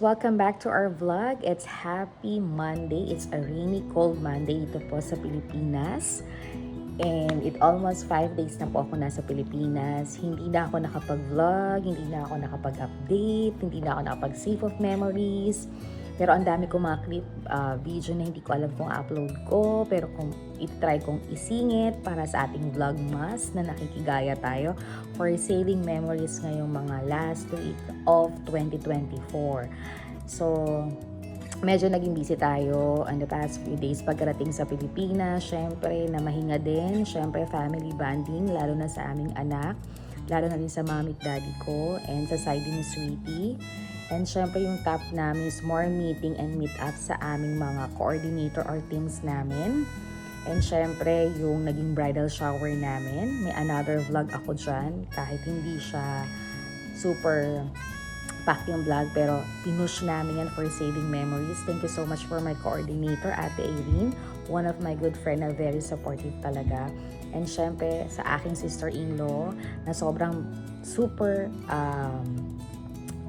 Welcome back to our vlog. It's happy Monday. It's a rainy, cold Monday dito po sa Pilipinas. And it almost five days na po ako nasa Pilipinas. Hindi na ako nakapag-vlog, hindi na ako nakapag-update, hindi na ako nakapag-save of memories. Pero ang dami kong mga clip, ah, video na hindi ko alam kung upload ko. Pero kung itry kong isingit para sa ating vlogmas na nakikigaya tayo for saving memories ngayong mga last week of 2024. So, medyo naging busy tayo on the past few days pagkarating sa Pilipinas. Syempre, na mahinga din. Syempre, family bonding, lalo na sa aming anak. Lalo na rin sa mami at daddy ko and sa side ni Sweetie. And syempre, yung top namin is more meeting and meet up sa aming mga coordinator or teams namin. And syempre, yung naging bridal shower namin. May another vlog ako dyan. Kahit hindi siya super pack yung vlog pero pinush namin yan for saving memories. Thank you so much for my coordinator, Ate Aileen. One of my good friend na very supportive talaga. And syempre, sa aking sister-in-law na sobrang super um,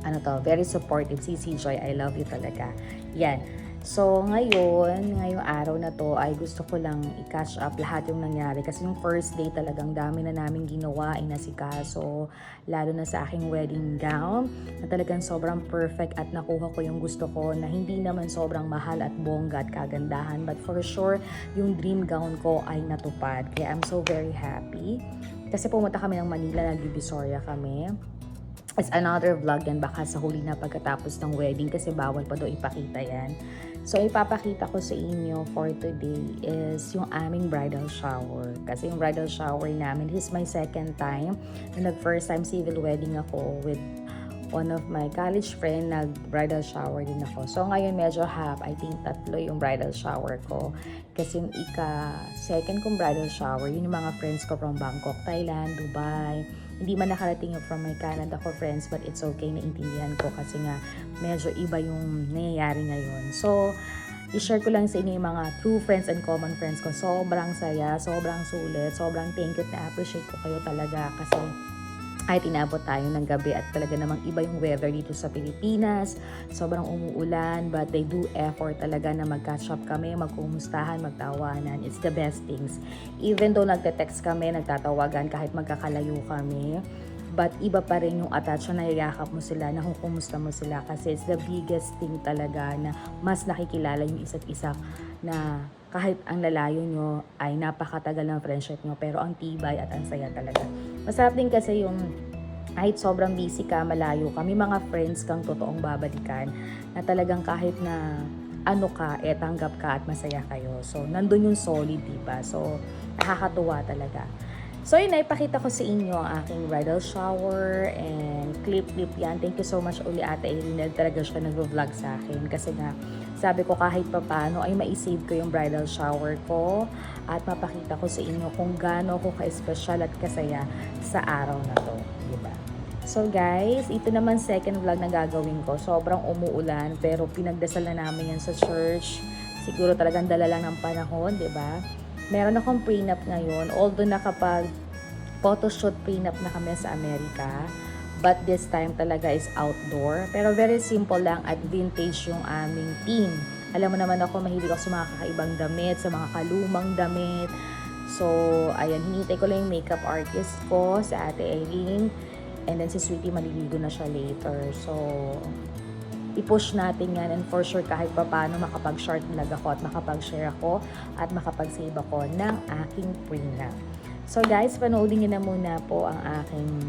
ano to, very supportive. Si Joy, I love you talaga. Yan. So, ngayon, ngayong araw na to ay gusto ko lang i-catch up lahat yung nangyari. Kasi yung first day talagang dami na namin ginawa, inasikaso, lalo na sa aking wedding gown, na talagang sobrang perfect at nakuha ko yung gusto ko na hindi naman sobrang mahal at bongga at kagandahan. But for sure, yung dream gown ko ay natupad. Kaya I'm so very happy. Kasi pumunta kami ng Manila, nag-Divisoria kami. It's another vlog yan baka sa huli na pagkatapos ng wedding kasi bawal pa daw ipakita yan. So ipapakita ko sa inyo for today is yung aming bridal shower. Kasi yung bridal shower namin, is my second time. And nag first time civil wedding ako with one of my college friend, nag bridal shower din ako. So ngayon medyo half, I think tatlo yung bridal shower ko. Kasi yung ika second kong bridal shower, yun yung mga friends ko from Bangkok, Thailand, Dubai, hindi man nakarating yung from my Canada ko friends but it's okay naintindihan ko kasi nga medyo iba yung nangyayari ngayon. So, i-share ko lang sa inyo yung mga true friends and common friends ko. Sobrang saya, sobrang sulit, sobrang thank you at na-appreciate ko kayo talaga kasi kahit inabot tayo ng gabi at talaga namang iba yung weather dito sa Pilipinas. Sobrang umuulan but they do effort talaga na mag-catch up kami, magkumustahan, magtawanan. It's the best things. Even though nagte-text kami, nagtatawagan kahit magkakalayo kami, but iba pa rin yung attention na yayakap mo sila, na kumusta mo sila kasi it's the biggest thing talaga na mas nakikilala yung isa't isa na kahit ang lalayo nyo ay napakatagal ng friendship nyo pero ang tibay at ang saya talaga. Masarap din kasi yung kahit sobrang busy ka, malayo ka, may mga friends kang totoong babalikan na talagang kahit na ano ka, eh tanggap ka at masaya kayo. So, nandun yung solid, diba? So, nakakatuwa talaga. So, yun, naipakita ko sa inyo ang aking bridal shower and clip-clip yan. Thank you so much uli Ate Irene. Talaga siya nag-vlog sa akin kasi nga sabi ko kahit papano ay maisave ko yung bridal shower ko at mapakita ko sa inyo kung gaano ako ka-special at kasaya sa araw na to. Diba? So guys, ito naman second vlog na gagawin ko. Sobrang umuulan pero pinagdasal na namin yan sa church. Siguro talagang dala lang ng panahon, ba? Meron akong prenup ngayon. Although nakapag photoshoot prenup na kami sa Amerika. But this time talaga is outdoor. Pero very simple lang at vintage yung aming team. Alam mo naman ako, mahilig ako sa mga kakaibang damit, sa mga kalumang damit. So, ayan, hinintay ko lang yung makeup artist ko, sa ate Eileen. And then si Sweetie, maliligo na siya later. So, i-push natin yan and for sure kahit pa paano makapag-short vlog ako at makapag-share ako at makapag-save ako ng aking prenup. So guys, panoodin niyo na muna po ang aking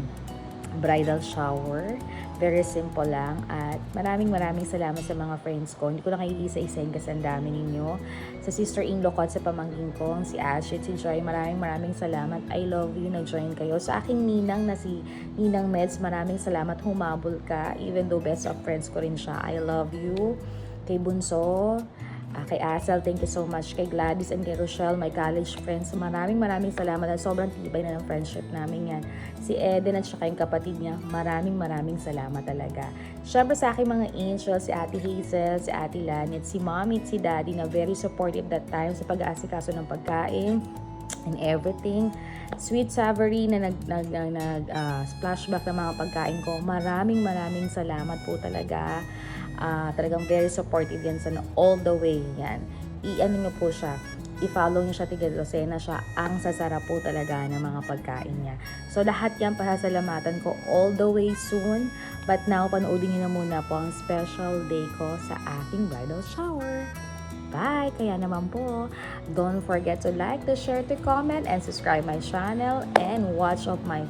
bridal shower. Very simple lang at maraming maraming salamat sa mga friends ko. Hindi ko na kayo isa-isahin kasi ang dami ninyo. Sa sister-in-law ko at sa pamangkin ko, si Ash at si Joy, maraming maraming salamat. I love you, nag-join kayo. Sa aking ninang na si Ninang Meds, maraming salamat. Humabol ka. Even though best of friends ko rin siya. I love you. Kay Bunso, Ah, kay Asel, thank you so much. Kay Gladys and kay Rochelle, my college friends, maraming maraming salamat at sobrang tibay na ng friendship namin yan. Si Eden at saka yung kapatid niya, maraming maraming salamat talaga. Siyempre sa aking mga angels, si Ate Hazel, si Ate Lanit, si Mommy at si Daddy na very supportive that time sa pag-aasikaso ng pagkain and everything. Sweet Savory na nag, nag, nag, nag ah, splashback ng mga pagkain ko. Maraming maraming salamat po talaga. Ah, talagang very supportive yan sa all the way yan. I-ano nyo po siya, i-follow nyo siya, tigilosena siya. Ang sasarap po talaga ng mga pagkain niya. So lahat yan pasasalamatan ko all the way soon. But now, panoodin nyo na muna po ang special day ko sa aking bridal shower. Bye! Kaya naman po, don't forget to like, to share, to comment, and subscribe my channel and watch of my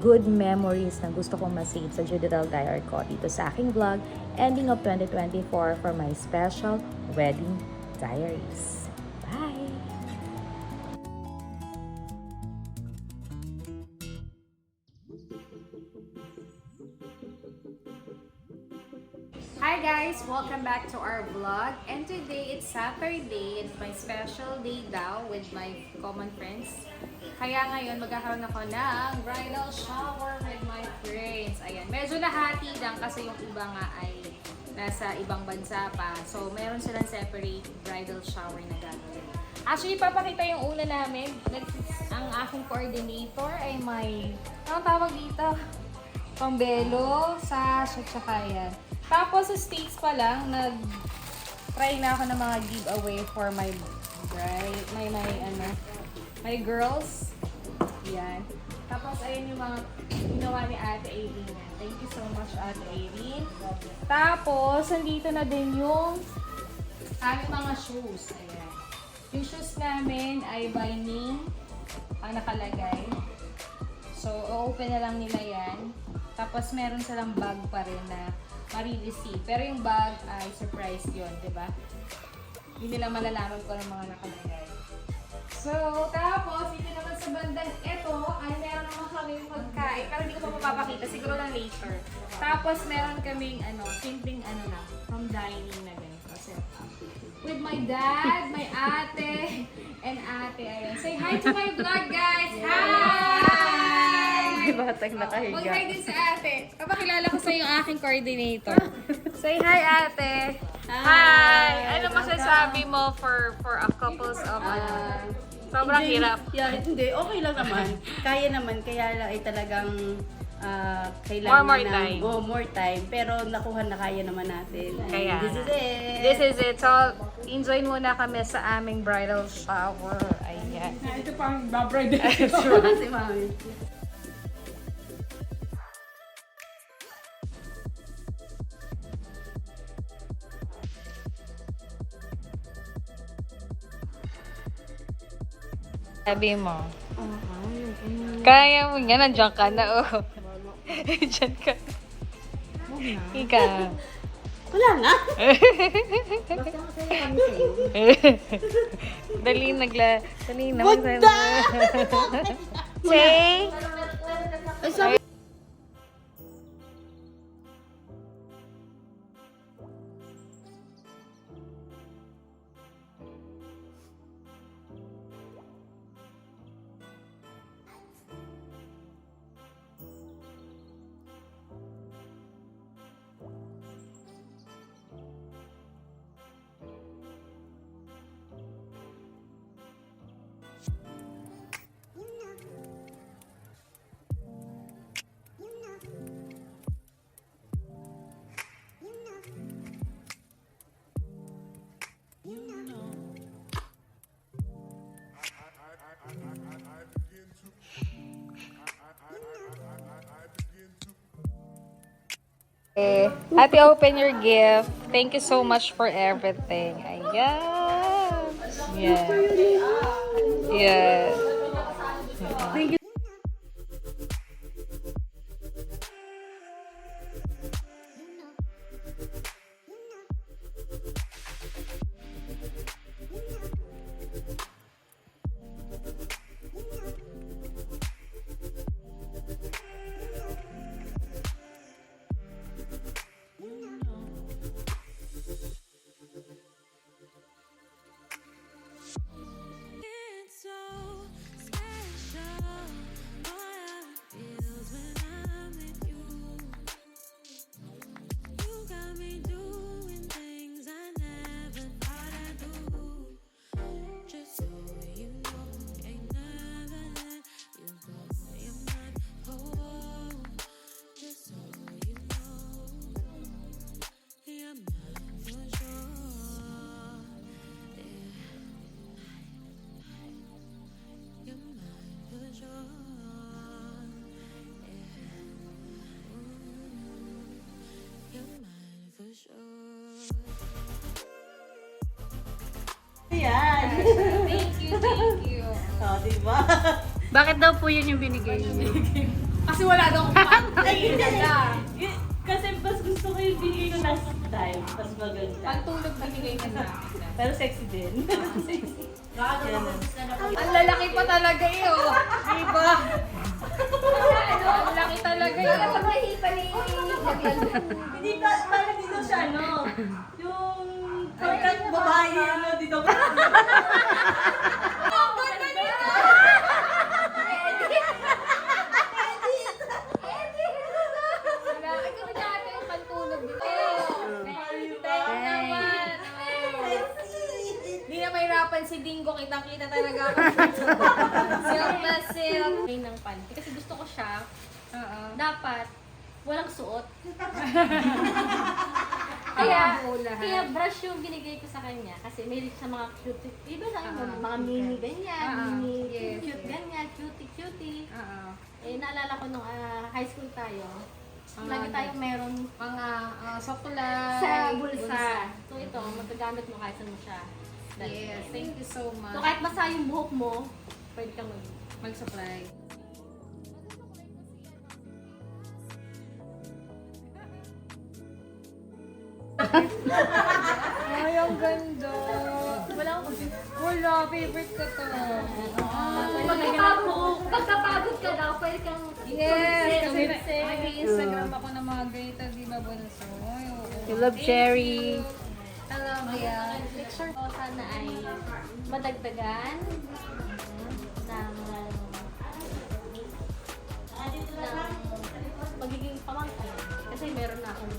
good memories na gusto kong masave sa Judithal Diary ko dito sa aking vlog ending of 2024 for my special wedding diaries. Bye! Hi guys! Welcome back to our vlog. And today, it's Saturday. It's my special day daw with my common friends. Kaya ngayon, magkakaroon ako ng bridal shower with my friends. Ayan. Medyo nahati lang kasi yung iba nga ay nasa ibang bansa pa. So, meron silang separate bridal shower na gagawin. Actually, papakita yung una namin. Ang aking coordinator ay may... Anong tawag dito? pambelo, sash, at saka yan. Tapos sa States pa lang, nag-try na ako ng mga giveaway for my bride, my, my, ano, my girls. Yan. Tapos, ayun yung mga ginawa ni Ate Aileen. Thank you so much, Ate Aileen. Tapos, nandito na din yung aming mga shoes. Ayan. Yung shoes namin ay by name ang nakalagay. So, open na lang nila yan. Tapos, meron silang bag pa rin na marireceive. Pero yung bag ay surprise yun, di ba? Hindi nila malalaman ko ng mga nakalagay. So, tapos, dito naman sa bandang ito, ay meron naman kami magkain. Pero hindi ko pa mapapakita, siguro lang later. Tapos, meron kaming, ano, simpleng, ano na, from dining na ganito. Set up. With my dad, my ate, and ate. Ayan. Say hi to my vlog, guys! Hi! Batang Mag-hi din sa ate. Papakilala ko sa yung aking coordinator. Say hi, ate. Hi! Ano masasabi mo for for a couples of ano? Sobrang Hindi- hirap. Yeah, hindi. Okay lang naman. Kaya naman. Kaya lang ay talagang ah, More, kailangan more ng, time. Oh, more time. Pero nakuha na kaya naman natin. And Kaya This is it. This is it. So, enjoy muna kami sa aming bridal shower. Ayan. Ito pang babride. si Mami. Sabi mo. Kaya mo nga, nandiyan ka na, oh. Diyan ka. Ika. Wala na. Dali nagla... Dali naman tayo. Say, Ay, sabi Ate, open your gift. Thank you so much for everything. Ayan. Yeah. Yeah. Bakit daw po yun yung binigay niyo? Kasi wala daw akong panty. Ay, hindi. Ganda. Y- Kasi mas gusto ko yung bigay ko last time. Mas maganda. Pagtulog binigay niya sa akin. Pero sexy din. Ganun. Ang lalaki pa talaga eh, oh. Diba? ano, ang laki talaga eh. Hindi pa, parang dito siya, no? Yung pagkat babae, ano, dito pa. Wala, ikaw dati yung pantulog dito. Thank naman. Hindi na mahirapan si Dingo, kitang-kita talaga ako. silk na silk. Ay, ng panty. Kasi gusto ko siya, dapat, walang suot. kaya, kaya brush yung binigay ko sa kanya. Kasi may sa mga cute, iba sa akin, mga mini ganyan, Ah, mini yes, cute yes. ganyan, cutie cutie. Oo. Eh, naalala ko nung ah, high school tayo, Mga lagi tayong meron Mga uh, sukulay. Sa bulsa. So ito, magagamit mo kahit saan mo siya. dalhin. Yes, thank you so much. So kahit basa yung buhok mo, pwede kang mag mag-supply. Ay, ang ganda. Wala, favorite ko to. Pagkapagod, pagkapagod ka daw, pwede kang Yes, kasi nag-instagram ako ng mga ganito, di ba, Bunso? Ay, oo. You love cherry. Alam mo yan. picture ko sana ay madagdagan ng ng magiging pamangkin. Kasi meron na akong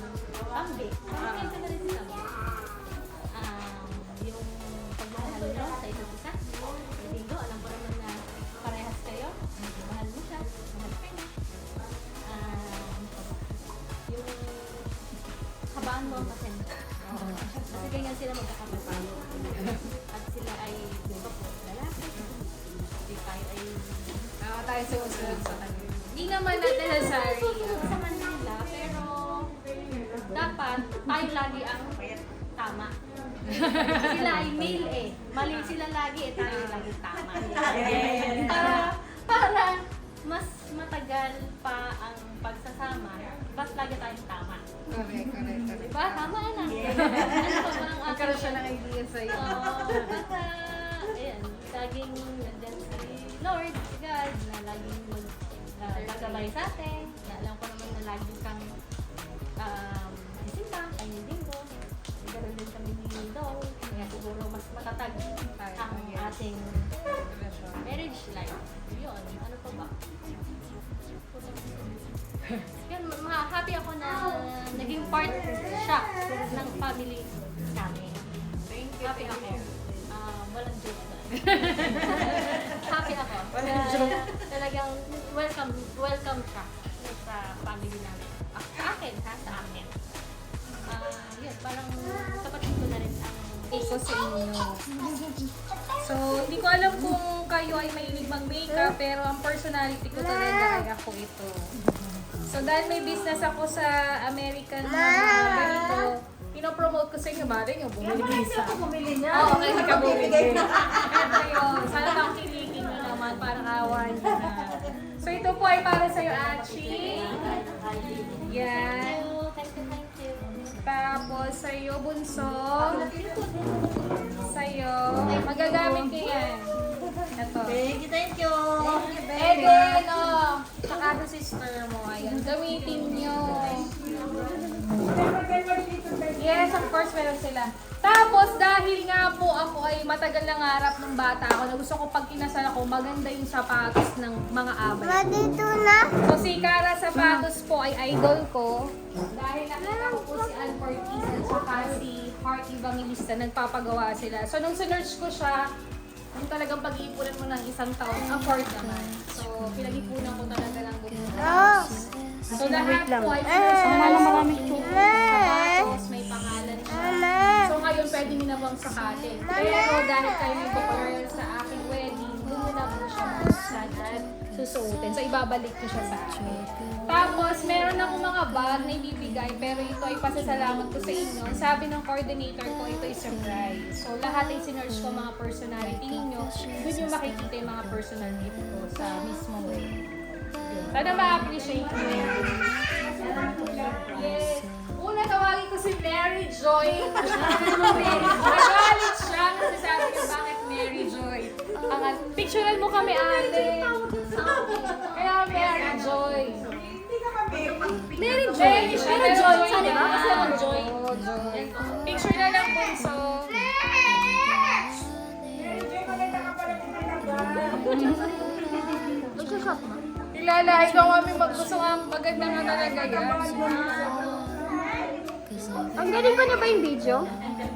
tambi. Pamangkin ka na rin sa tambi. Kasi ganyan sila magkakapatalo. At sila ay, di ba po, lalaki. Di tayo ay Ah, tayo sumusunod sa kanya. Hindi naman natin necessary. susunod sa Manila, pero dapat tayo lagi ang tama. sila ay male eh. Mali sila lagi eh, tayo lagi tama. Para, para mas matagal pa ang pagsasama, ba't lagi tayong tama? Correct, correct, correct. Diba? Tama na. ano pa ba ang Nagkaroon siya ng idea sa'yo. Oo, baka, ayan, laging nandyan si Lord, si God, na laging mag, uh, gagabay sa atin. Na alam ko naman na lagi kang um, isimba, ay hindi ko. Ganun din kami ni Dong. Kaya siguro mas matatag ang ating marriage life. Yun, ano pa ba? Yun, ma- happy ako na naging part siya ng family namin. Thank you. Happy ako. Ah, walang joke na. happy ako. Walang joke. Talagang welcome, welcome siya sa family namin. Ah, sa akin, ha? Sa akin. Ah, yun, parang kapatid ko na rin ang Iko sa inyo. So, hindi ko alam kung kayo ay mahilig mag-makeup, pero ang personality ko talaga ay ako ito. So, dahil may business ako sa American na mga ganito, pinopromote ko sa inyo, bari nyo, bumili kayo sa bumili niya. Oo, kasi ka bumili. Ito yun. Sana bang kinikin nyo naman, parang awan nyo na. So, ito po ay para sa'yo, Achi. Yan. Thank you, thank you. Tapos, sa'yo, bunso. Sa'yo. Magagamit ko yan. Ito. Thank you, thank you. Eh din, oh. Sa sister mo. Ayan. Gamitin nyo. Yes, of course, meron sila. Tapos, dahil nga po ako ay matagal na ngarap ng bata ako na gusto ko pag kinasal ako, maganda yung sapatos ng mga abay. Dito na. So, si Cara Sapatos po ay idol ko. Dahil nakita ko po si Ann Cortez at si Heart Evangelista, nagpapagawa sila. So, nung sinerch ko siya, yung talagang pag-iipunan mo ng isang taon, afford naman. So, pinag-ipunan ko talaga ng buong So, lahat po ay sapatos, may pangalan siya. So, ngayon pwede nyo na bang sakatin. Pero dahil kayo nagpaparoyal sa aking wedding, doon na po siya at susuotin. So, ibabalik ko siya sa akin. Tapos, meron ako mga bag na ibibigay, pero ito ay pasasalamat ko sa inyo. Sabi ng coordinator ko, ito is surprise. So, lahat ay sinerge ko mga personality ninyo. Doon yung makikita yung mga personal gift ko sa mismo wedding. Sana ma-appreciate mo. Una, tawagin ko si Mary Joy. Nagalit siya kasi sabi niya, bakit Mary Joy? Ang picturean mo kami ate. Kaya Mary Joy. Mary Joy. Pero Joy, Joy sana ba? Kasi ako Joy. Picture na lang. Nagsushop mo. Kilala, ikaw kami maggusto ang maganda nga talaga yan. Ang galing pa na ba yung video?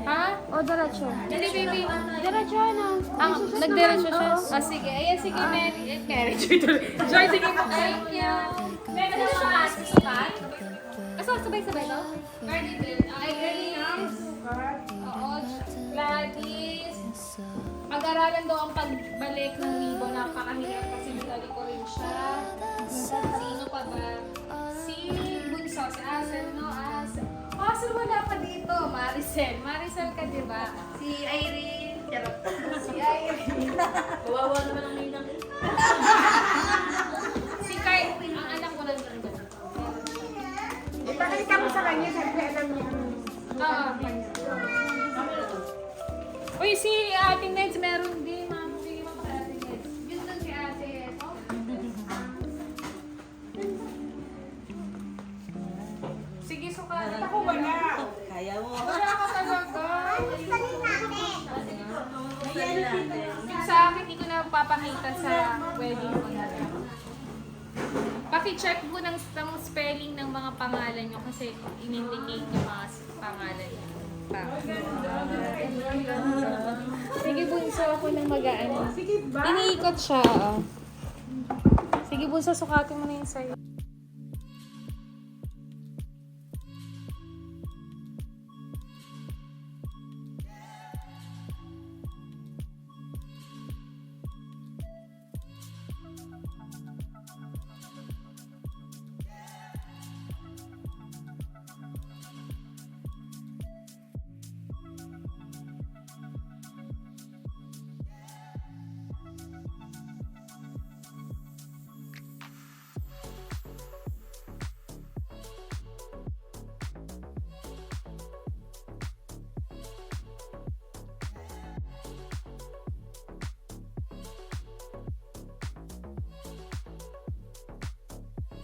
Ha? O, diretso? Hindi, baby. Diretso na. Ang nagdiretso siya. Ah, sige. Ayan, sige, Mary. Eh, Mary, Joy. Joy, sige po. Thank you. Mary, ano siya? Sukat? Asa, sabay-sabay to? Cardi B. Ay, Gladys. Oo, Gladys. Pag-aralan daw ang pagbalik ng libo. Napakahirap kasi binalik ko rin siya. Sino pa ba? Si Bunso, si Asel, no? Asel. Asel wala pa dito. Maricel. Maricel ka, di ba? Si Irene. Charot. Si Irene. Kawawa naman ang ninang. Si Kai. Ang anak ko lang doon. Ipakita mo sa kanya, siyempre alam niya. Oo. Uy, si Ate Neds meron din. Hindi ko na papakita sa wedding ko na lang. Paki-check po ng, ng spelling ng mga pangalan nyo kasi in-indicate yung mga pangalan nyo. Pa. Sige bunso, ako nang mag-ano. Sige ba? Iniikot siya. oh. Sige bunso, sukatin mo na yun sa'yo.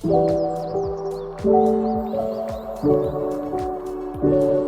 Thank you.